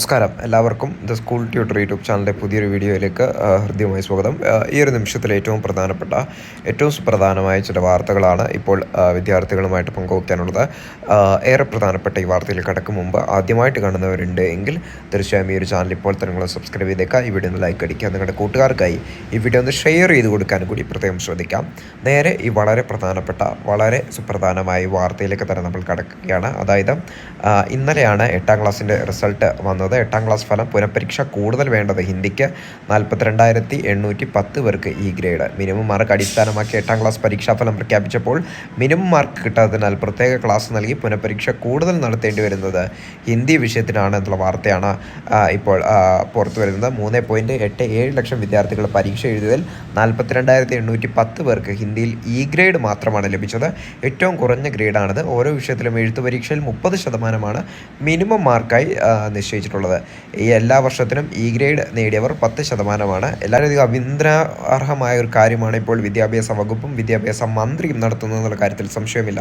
നമസ്കാരം. എല്ലാവർക്കും the school tutor YouTube ചാനലിന്റെ പുതിയൊരു വീഡിയോയിലേക്ക് ഹൃദ്യമായി സ്വാഗതം. ഈ ഒരു നിമിഷത്തിൽ ഏറ്റവും പ്രധാനപ്പെട്ട ഏറ്റവും സുപ്രധാനമായ ചില വാർത്തകളാണ് ഇപ്പോൾ വിദ്യാർത്ഥികളുമായിട്ട് പങ്കുവയ്ക്കാനുള്ളത് ഏറെ പ്രധാനപ്പെട്ട ഈ വാർത്തയിൽ കടക്കും മുമ്പ് ആദ്യമായിട്ട് കാണുന്നവരുണ്ട് എങ്കിൽ തീർച്ചയായും ഈ ഒരു ചാനൽ ഇപ്പോൾ തന്നെ നിങ്ങൾ സബ്സ്ക്രൈബ് ചെയ്തേക്കുക. ഈ വീഡിയോ ഒന്ന് ലൈക്ക് അടിക്കുക. നിങ്ങളുടെ കൂട്ടുകാർക്കായി ഈ വീഡിയോ ഒന്ന് ഷെയർ ചെയ്ത് കൊടുക്കാനും കൂടി പ്രത്യേകം ശ്രദ്ധിക്കാം. നേരെ ഈ വളരെ പ്രധാനപ്പെട്ട വളരെ സുപ്രധാനമായ വാർത്തയിലേക്ക് തന്നെ നമ്മൾ കടക്കുകയാണ്. അതായത് ഇന്നലെയാണ് എട്ടാം ക്ലാസ്സിന്റെ റിസൾട്ട് വന്നത്. എട്ടാം ക്ലാസ് ഫലം പുനഃപരീക്ഷ കൂടുതൽ വേണ്ടത് ഹിന്ദിക്ക് നാൽപ്പത്തിരണ്ടായിരത്തി എണ്ണൂറ്റി പത്ത് പേർക്ക് ഈ ഗ്രേഡ്. മിനിമം മാർക്ക് അടിസ്ഥാനമാക്കി എട്ടാം ക്ലാസ് പരീക്ഷാഫലം പ്രഖ്യാപിച്ചപ്പോൾ മിനിമം മാർക്ക് കിട്ടാത്തതിനാൽ പ്രത്യേക ക്ലാസ് നൽകി പുനഃപരീക്ഷ കൂടുതൽ നടത്തേണ്ടി വരുന്നത് ഹിന്ദി വിഷയത്തിനാണ് എന്നുള്ള വാർത്തയാണ് ഇപ്പോൾ പുറത്തു വരുന്നത്. മൂന്ന് പോയിന്റ് എട്ട് ഏഴ് ലക്ഷം വിദ്യാർത്ഥികൾ പരീക്ഷ എഴുതിയതിൽ നാൽപ്പത്തിരണ്ടായിരത്തി എണ്ണൂറ്റി പത്ത് പേർക്ക് ഹിന്ദിയിൽ ഇ ഗ്രേഡ് മാത്രമാണ് ലഭിച്ചത്. ഏറ്റവും കുറഞ്ഞ ഗ്രേഡാണിത്. ഓരോ വിഷയത്തിലും എഴുത്തു പരീക്ഷയിൽ മുപ്പത് ശതമാനമാണ് മിനിമം മാർക്കായി ആ, നിശ്ചയിച്ചിട്ടുള്ളത് ഈ എല്ലാ വർഷത്തിനും ഇ ഗ്രേഡ് നേടിയവർ പത്ത് ശതമാനമാണ്. എല്ലാവരും അഭിനന്ദനാർഹമായ ഒരു കാര്യമാണ് ഇപ്പോൾ വിദ്യാഭ്യാസ വകുപ്പും വിദ്യാഭ്യാസ മന്ത്രിയും നടത്തുന്നത് എന്നുള്ള കാര്യത്തിൽ സംശയമില്ല